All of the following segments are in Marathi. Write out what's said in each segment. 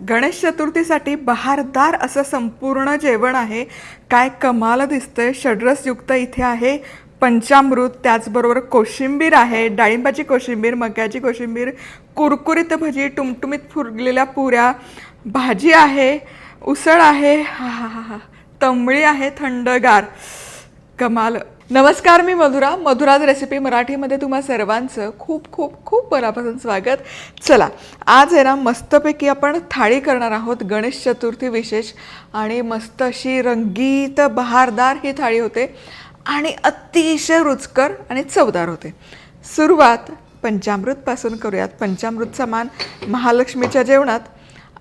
गणेश चतुर्थीसाठी बहारदार असं संपूर्ण जेवण आहे. काय कमाल दिसतंय. षड्रसयुक्त इथे आहे. पंचामृत त्याचबरोबर कोशिंबीर आहे. डाळिंबाची कोशिंबीर मक्याची कोशिंबीर कुरकुरीत भजी टुमटुमीत फुरलेल्या पुऱ्या भाजी आहे उसळ आहे हा हा हा हा तंबळी आहे थंडगार. कमाल. नमस्कार मी मधुरा. मधुराज रेसिपी मराठीमध्ये तुम्हा सर्वांचं खूप खूप खूप मनापासून स्वागत. चला आज आहे ना मस्तपैकी आपण थाळी करणार आहोत गणेश चतुर्थी विशेष. आणि मस्त अशी रंगीत बहारदार ही थाळी होते. आणि अतिशय रुचकर आणि चवदार होते. सुरुवात पंचामृतपासून करूयात. पंचामृतचा मान महालक्ष्मीच्या जेवणात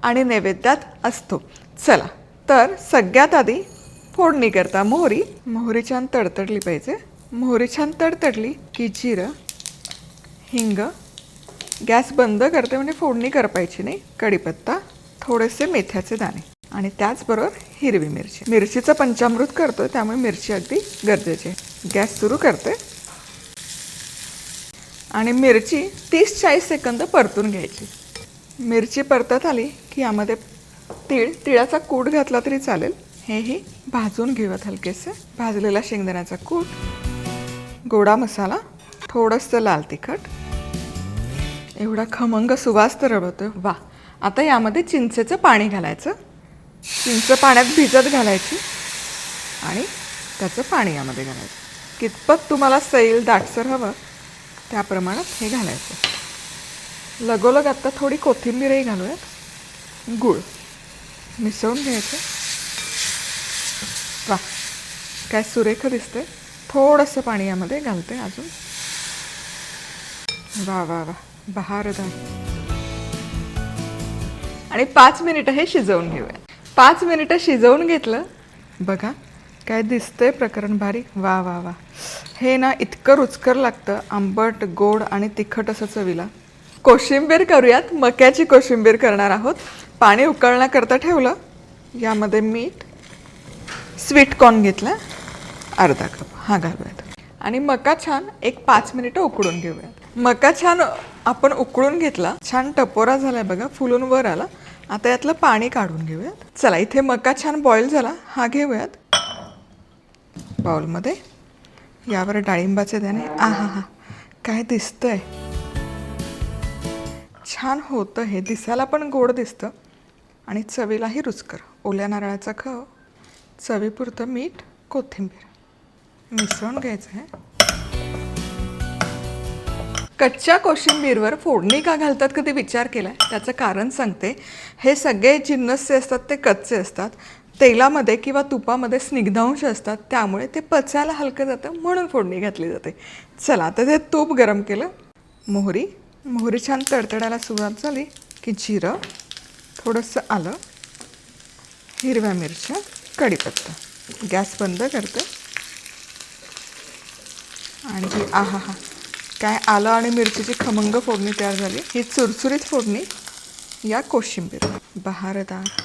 आणि नैवेद्यात असतो. चला तर सगळ्यात आधी फोडणी करता. मोहरी. मोहरी छान तडतडली पाहिजे. मोहरी छान तडतडली की जिरं हिंग. गॅस बंद करते म्हणजे फोडणी करपायची नाही. कढीपत्ता थोडेसे मेथ्याचे दाणे. आणि त्याचबरोबर हिरवी मिरची. मिरचीचं पंचामृत करतोय त्यामुळे मिरची अगदी गरजेची आहे. गॅस सुरू करते. आणि मिरची तीस चाळीस सेकंद परतून घ्यायची. मिरची परतत आली की यामध्ये तीळ तिळाचा कूट घातला तरी चालेल. हेही भाजून घेऊयात हलकेसे. भाजलेला शेंगदाण्याचा कूट गोडा मसाला थोडंसं लाल तिखट. एवढा खमंग सुवास तर रडवतोय वा आता यामध्ये चिंचेचं पाणी घालायचं. चिंच पाण्यात भिजत घालायची आणि त्याचं पाणी यामध्ये घालायचं. कितपत तुम्हाला सैल दाटसर हवं त्या प्रमाणात हे घालायचं. लगोलग आत्ता थोडी कोथिंबीरही घालूयात. गूळ मिसळून घ्यायचं. वा काय सुरेख दिसते थोडंसं पाणी यामध्ये घालते अजून. वा वा वा बहारदार. आणि पाच मिनिटं हे शिजवून घेऊया. पाच मिनिटं शिजवून घेतलं बघा काय दिसतंय प्रकरण भारी वा वा वा हे ना इतकं रुचकर लागतं. आंबट गोड आणि तिखट असं चवीला. कोशिंबीर करूयात. मक्याची कोशिंबीर करणार आहोत. पाणी उकळण्याकरता ठेवलं. यामध्ये मीठ स्वीट कॉर्न घेतला. अर्धा कप. हा घालूयात. आणि मका छान एक पाच मिनिटं उकडून घेऊयात. मका छान आपण उकळून घेतला. छान टपोरा झालाय बघा फुलून वर आला. आता यातलं पाणी काढून घेऊयात. चला इथे मका छान बॉईल झाला. हा घेऊयात. बाउलमध्ये यावर डाळिंबाचे त्याने आ हा हा. काय दिसतंय? छान होतं हे. दिसायला पण गोड दिसतं. आणि चवीलाही रुचकर. ओल्या नारळाचा खव. चवीपुरतं मीठ कोथिंबीर. मिसळून घ्यायचं आहे. कच्च्या कोशिंबीरवर फोडणी का घालतात कधी विचार केला त्याचं कारण सांगते. हे सगळे जिन्नस जे असतात ते कच्चे असतात. तेलामध्ये किंवा तुपामध्ये स्निग्धांश असतात. त्यामुळे ते पचायला हलकं जातं म्हणून फोडणी घातली जाते. चला आता ते तूप गरम केलं. मोहरी. मोहरी छान तडतडायला सुरुवात झाली की जिरं थोडंसं आलं हिरव्या मिरच्या. कढीपत्ता. गॅस बंद करते. आणि ही आहा हा काय आलं आणि मिरचीची खमंग फोडणी तयार झाली ही चुरचुरीत फोडणी या कोशिंबीर. बहारदार.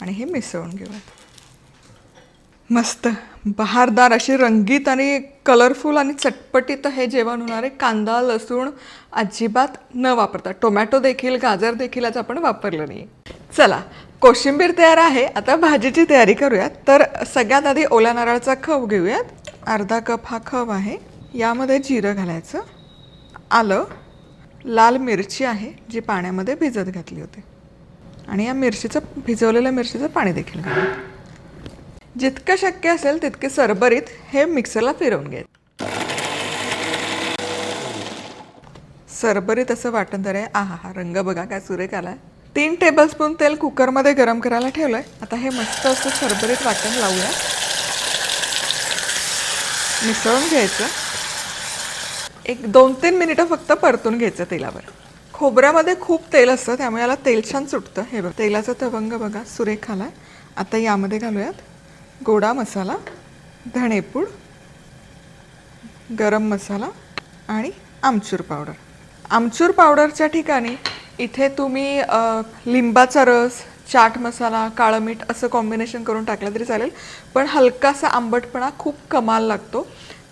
आणि हे मिसळून घेऊयात. मस्त बहारदार अशी रंगीत आणि कलरफुल आणि चटपटीत हे जेवण होणारे कांदा लसूण अजिबात न वापरता. टोमॅटो देखील गाजर देखील आज आपण वापरलं नाही. चला कोशिंबीर तयार आहे. आता भाजीची तयारी करूयात. तर सगळ्यात आधी ओला नारळाचा खव घेऊयात. अर्धा कप हा खव आहे. यामध्ये जिरं घालायचं. आलं. लाल मिरची आहे जी पाण्यामध्ये भिजत घातली होती. आणि या मिरचीचं भिजवलेल्या मिरचीचं पाणी देखील घालू जितकं शक्य असेल तितके सरबरीत हे मिक्सरला फिरवून घेत सरबरीत असं वाटण तर आहे. आहा हा रंग बघा काय सुरेख आला आहे तीन टेबलस्पून तेल कुकरमध्ये गरम करायला ठेवलं आहे आता हे मस्त असं सरभरीत वाटण लावूया. मिसळून घ्यायचं. एक दोन तीन मिनिटं फक्त परतून घ्यायचं तेलावर. खोबऱ्यामध्ये खूप तेल असतं त्यामुळे याला तेल छान सुटतं. हे बघ तेलाचा तवंग बघा सुरेख आला आता यामध्ये घालूयात गोडा मसाला धणेपूड गरम मसाला आणि आमचूर पावडर. आमचूर पावडरच्या ठिकाणी इथे तुम्ही लिंबाचा रस चाट मसाला काळं मीठ असं कॉम्बिनेशन करून टाकलं तरी चालेल. पण हलकासा आंबटपणा खूप कमाल लागतो.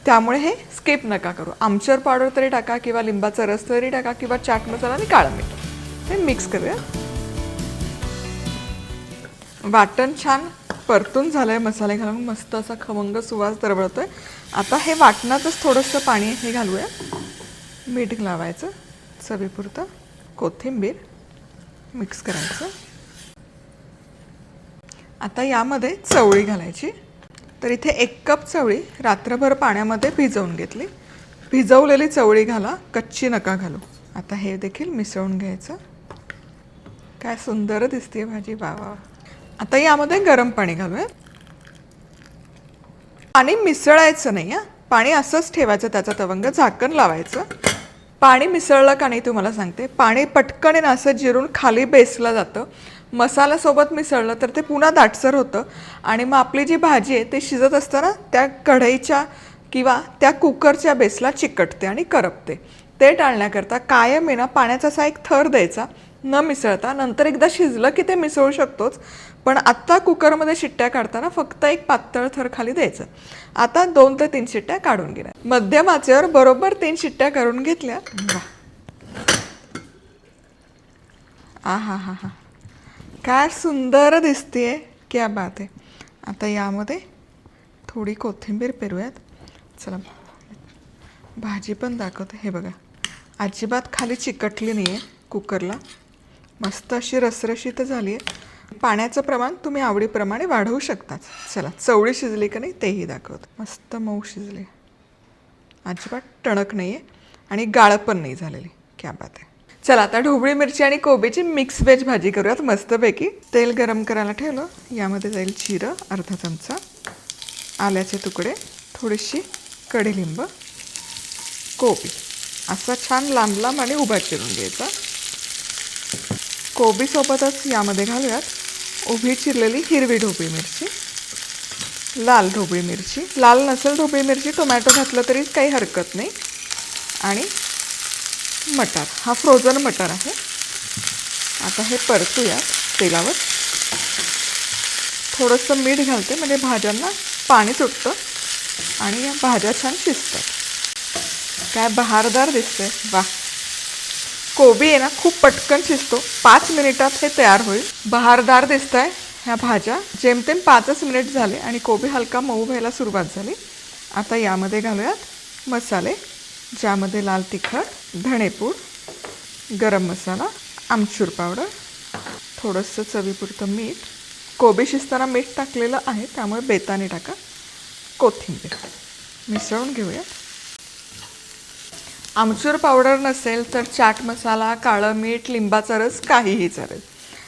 त्यामुळे हे स्किप नका करू. आमचर पावडर तरी टाका किंवा लिंबाचा रस तरी टाका किंवा चाट मसाला आणि काळं मीठ. हे मिक्स करूया. वाटण छान परतून झालं आहे मसाले घालून मस्त असा खमंग सुवास दरवळतोय. आता हे वाटणातच थोडंसं पाणी हे घालूया. मीठ लावायचं. चवीपुरतं. कोथिंबीर मिक्स करायचं. आता यामध्ये चवळी घालायची. तर इथे एक कप चवळी रात्रभर पाण्यामध्ये भिजवून घेतली. भिजवलेली चवळी घाला कच्ची नका घालू. आता हे देखील मिसळून घ्यायचं. काय सुंदर दिसते भाजी वा वा. आता यामध्ये गरम पाणी घालूया. पाणी मिसळायचं नाही हां. पाणी असंच ठेवायचं त्याचा तवंग झाकण लावायचं. पाणी मिसळलं का नाही तुम्हाला सांगते. पाणी पटकन ना असं जिरून खाली बेसलं जातं. मसाल्यासोबत मिसळलं तर ते पुन्हा दाटसर होतं. आणि मग आपली जी भाजी आहे ते शिजत असताना त्या कढईच्या किंवा त्या कुकरच्या बेसला चिकटते आणि करपते. ते टाळण्याकरता कायम आहे ना पाण्याचा असा एक थर द्यायचा न मिसळता. नंतर एकदा शिजलं की ते मिसळू शकतोच पण आत्ता कुकरमध्ये शिट्ट्या काढताना फक्त एक पातळ थर खाली द्यायचं. आता दोन ते तीन शिट्ट्या काढून घेणार. मध्यम आचेवर बरोबर तीन शिट्ट्या करून घेतल्या. आ हा हा हा. काय सुंदर दिसतेय क्या बात आहे. आता यामध्ये थोडी कोथिंबीर पेरूयात. चला भाजी पण दाखवते. हे बघा. अजिबात खाली चिकटली नाही आहे कुकरला. मस्त अशी रसरशीत झाली आहे पाण्याचं प्रमाण तुम्ही आवडीप्रमाणे वाढवू शकता चला चवळी शिजली का नाही तेही दाखवत. मस्त मऊ शिजली. अजिबात टणक नाही आहे आणि गाळ पण नाही झालेली. क्या बात आहे. चला आता ढोबळी मिरची आणि कोबीची मिक्स व्हेज भाजी करूयात मस्तपैकी. तेल गरम करायला ठेवलं. यामध्ये जाईल जिरं अर्धा चमचा आल्याचे तुकडे थोडीशी कढीलिंब कोबी. असा छान लांब लांब आणि उभा चिरून घ्यायचा. कोबीसोबतच यामध्ये घालूयात उभी चिरलेली हिरवी ढोबळी मिरची लाल ढोबळी मिरची. लाल नसेल ढोबळी मिरची टोमॅटो घातलं तरी काही हरकत नाही. आणि मटार हा फ्रोझन मटार आहे. आता हे परतूया तेलावर. थोडंसं मीठ घालते म्हणजे भाज्यांना पाणी सुटतं आणि या भाज्या छान शिजतात. काय बहारदार दिसते वा कोबी आहे ना खूप पटकन शिजतो. पाच मिनिटात हे तयार होईल. बहारदार दिसत आहे ह्या भाज्या. जेमतेम पाचच मिनिट झाले आणि कोबी हलका मऊ व्हायला सुरुवात झाली. आता यामध्ये घालूयात मसाले ज्यामध्ये लाल तिखट धणेपूड गरम मसाला आमचूर पावडर थोडंसं चवीपुरतं मीठ. कोबी शिजताना मीठ टाकलेलं आहे त्यामुळे बेताने टाका. कोथिंबीर. मिसळून घेऊया आमचूर पावडर नसेल तर चाट मसाला काळं मीठ लिंबाचा रस काहीही चालेल.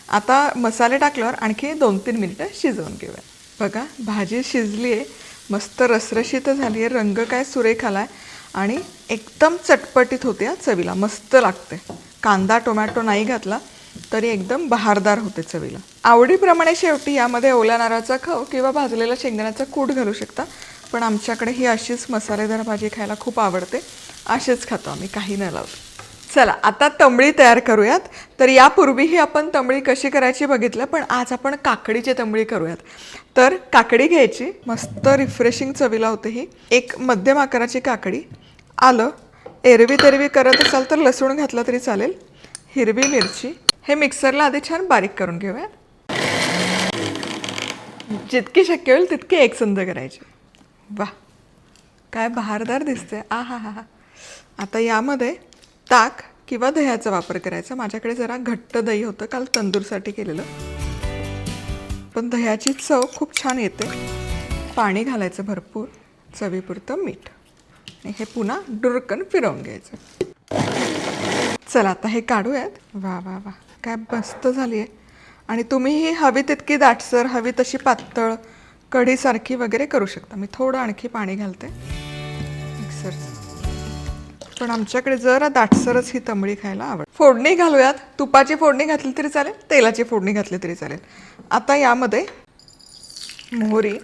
आता मसाले टाकल्यावर आणखी दोन तीन मिनिटं शिजवून घेऊया. बघा भाजी शिजली आहे मस्त रसरशीत झाली आहे रंग काय सुरेख आला आहे आणि एकदम चटपटीत होते हा चवीला मस्त लागते कांदा टोमॅटो नाही घातला तरी एकदम बहारदार होते चवीला. आवडीप्रमाणे शेवटी यामध्ये ओल्या नारळाचा खव किंवा भाजलेला शेंगदाण्याचा कूट घालू शकता. पण आमच्याकडे ही अशीच मसालेदार भाजी खायला खूप आवडते. असेच खातो आम्ही काही न लावतो. चला आता तंबळी तयार करूयात. तर यापूर्वीही आपण तंबळी कशी करायची बघितलं पण आज आपण काकडीची तंबळी करूयात. तर काकडी घ्यायची मस्त रिफ्रेशिंग चवीला होते ही. एक मध्यम आकाराची काकडी. आलं. एरवी तेरवी करत असाल तर लसूण घातलं तरी चालेल. हिरवी मिरची. हे मिक्सरला आधी छान बारीक करून घेऊयात. जितकी शक्य होईल तितकी एकसंध करायची. वा काय बहारदार दिसते आ हा हा हा. आता यामध्ये ताक किंवा दह्याचा वापर करायचा. माझ्याकडे जरा घट्ट दही होतं काल तंदूरसाठी केलेलं. पण दह्याची चव खूप छान येते. पाणी घालायचं भरपूर चवीपुरतं मीठ. आणि हे पुन्हा डुरकन फिरवून घ्यायचं. चला आता हे काढूयात. वा वा वा. काय मस्त झाली आहे आणि तुम्ही ही हवी तितकी दाटसर हवी तशी पातळ कढीसारखी वगैरे करू शकता. मी थोडं आणखी पाणी घालते. मिक्सरचं पण आमच्याकडे जरा दाटसरच ही तंबळी खायला आवड फोडणी घालूयात. तुपाची फोडणी घातली तरी चालेल तेलाची फोडणी घातली तरी चालेल. आता यामध्ये मोहरी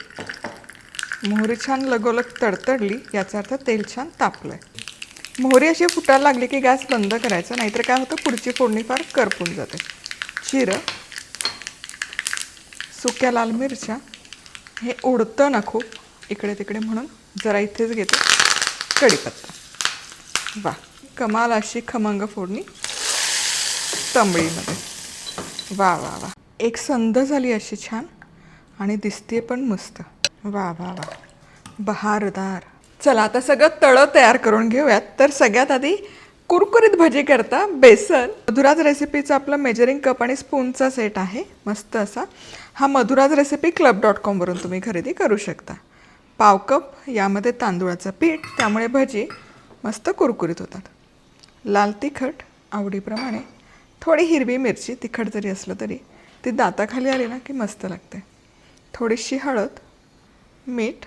मोहरी छान लगोलग तडतडली याचा अर्थ तेल छान तापलं आहे मोहरी अशी फुटायला लागली की गॅस बंद करायचा नाहीतर काय होतं पुढची फोडणी फार करपून जाते. जिरं सुक्या लाल मिरच्या हे उडतं ना खूप इकडे तिकडे म्हणून जरा इथेच घेते. कढीपत्ता. वा कमाल अशी खमंग फोडणी. तंबळीमध्ये वा वा वा. एक संध झाली अशी छान आणि दिसते पण मस्त. वा वा वा. बहारदार. चला आता सगळं तळं तयार करून घेऊयात. तर सगळ्यात आधी कुरकुरीत भजी करता बेसन. मधुराज रेसिपीचा आपला मेजरिंग कप आणि स्पूनचा सेट आहे. मस्त असा. हा मधुराज रेसिपी क्लब डॉट कॉमवरून तुम्ही खरेदी करू शकता. पाव कप यामध्ये तांदूळाचं पीठ त्यामुळे भजी मस्त कुरकुरीत होतात. लाल तिखट आवडीप्रमाणे. थोडी हिरवी मिरची तिखट जरी असलं तरी. ती दाताखाली आली ना की मस्त लागते. थोडीशी हळद मीठ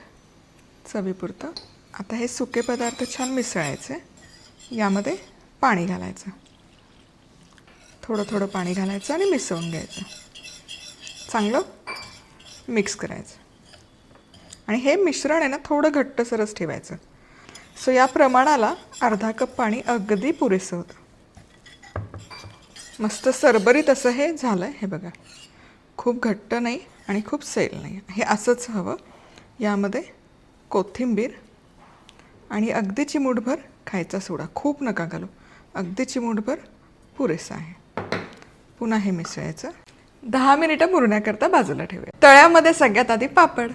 चवीपुरतं. आता हे सुके पदार्थ छान मिसळायचे. यामध्ये पाणी घालायचं. थोडं थोडं पाणी घालायचं आणि मिसळून घ्यायचं. चांगलं मिक्स करायचं. आणि हे मिश्रण आहे ना थोडं घट्टसरच ठेवायचं. सो या प्रमाणाला अर्धा कप पाणी अगदी पुरेसं होतं. मस्त सरबरीत असं हे झालं आहे हे बघा. खूप घट्ट नाही आणि खूप सैल नाही. हे असंच हवं. यामध्ये कोथिंबीर आणि अगदी चिमूटभर खायचा सोडा. खूप नका घालू. अगदी चिमूटभर पुरेसा आहे. पुन्हा हे मिसळायचं. दहा मिनिटं मुरण्याकरता बाजूला ठेवूया. तळ्यामध्ये सगळ्यात आधी पापड.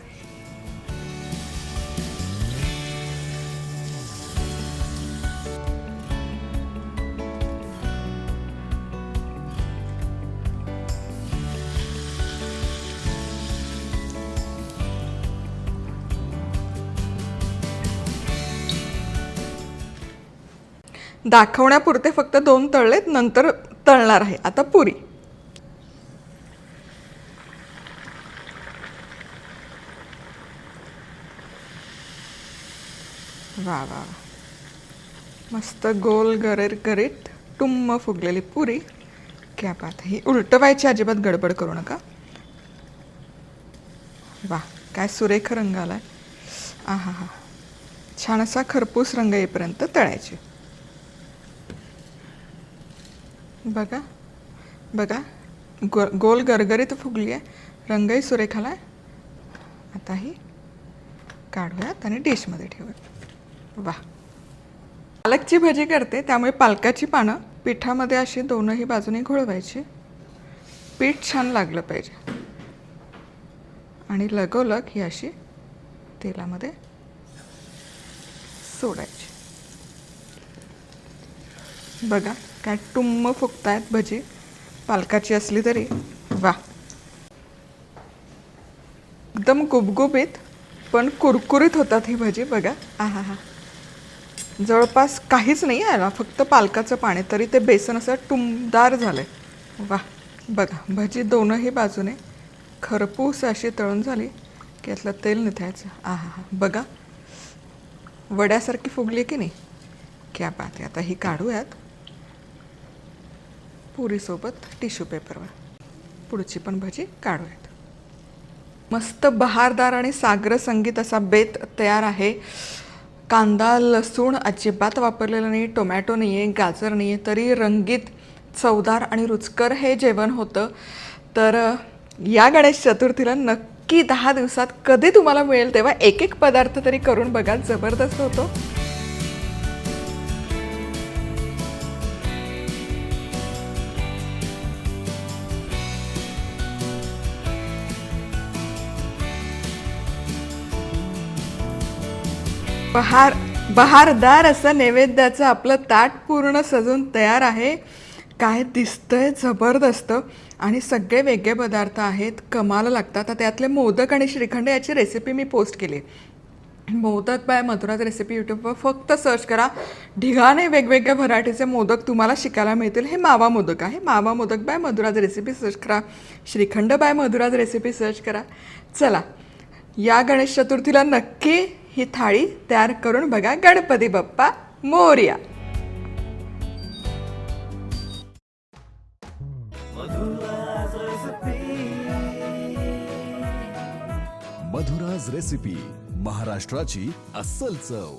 दाखवण्यापुरते फक्त दोन तळलेत नंतर तळणार आहे. आता पुरी. वा वा मस्त गोल गरेर करीत टुम्म फुगलेली पुरी. क्या बात ही उलटवायची अजिबात गडबड करू नका. वा काय सुरेख रंग आलाय. आहे हा हा छान असा खरपूस रंग येईपर्यंत तळायची. बघा. बघा. गो गोल गरगरीत फुगली आहे रंगही सुरेख आला आहे. आता ही काढूयात आणि डिशमध्ये ठेवूयात. वा. पालकची भजी करते त्यामुळे पालकाची पानं पिठामध्ये अशी दोनही बाजूने घोळवायची. पीठ छान लागलं पाहिजे. आणि लगोलग ही अशी तेलामध्ये सोडायची. बघा. काय टुम्म फुकतायत भजी. पालकाची असली तरी. वा. एकदम गुबगुबीत पण कुरकुरीत होतात ही भजी बघा. आहा हा जवळपास काहीच नाही आहे ना फक्त पालकाचं पाणी तरी ते बेसन असं टुमदार झालं आहे वा. बघा भजी दोनही बाजूने खरपूस अशी तळून झाली की यातलं तेल निथायचं आहा हा बघा. वड्यासारखी फुगली की नाही? क्या बात आहे. आता ही काढूयात. पुरीसोबत टिश्यू पेपरवर. पुढची पण भजी काढूयात. मस्त बहारदार आणि सागर संगीत असा बेत तयार आहे. कांदा लसूण अजिबात वापरलेलं नाही टोमॅटो नाही आहे गाजर नाही आहे तरी रंगीत चवदार आणि रुचकर हे जेवण होतं. तर या गणेश चतुर्थीला नक्की दहा दिवसात कधी तुम्हाला मिळेल तेव्हा एक एक पदार्थ तरी करून बघा जबरदस्त होतो. बहार बहारदार असं नैवेद्याचं आपलं ताट पूर्ण सजून तयार आहे. काय दिसतंय जबरदस्त. आणि सगळे वेगळे पदार्थ आहेत कमाल लागतात. आता त्यातले मोदक आणि श्रीखंड याची रेसिपी मी पोस्ट केली. मोदक बाय मधुराज रेसिपी यूट्यूबवर फक्त सर्च करा. ढिगाने वेगवेगळ्या व्हरायटीचे मोदक तुम्हाला शिकायला मिळतील. हे मावा मोदक आहे. Mawa modak by Madhuraj recipe search करा. Shrikhand by Madhuraj recipe search करा. चला या गणेश चतुर्थीला नक्की ही थाळी तयार करून बघा गणपती बाप्पा मोर्या. मधुराज रेसिपी महाराष्ट्राची अस्सल चव.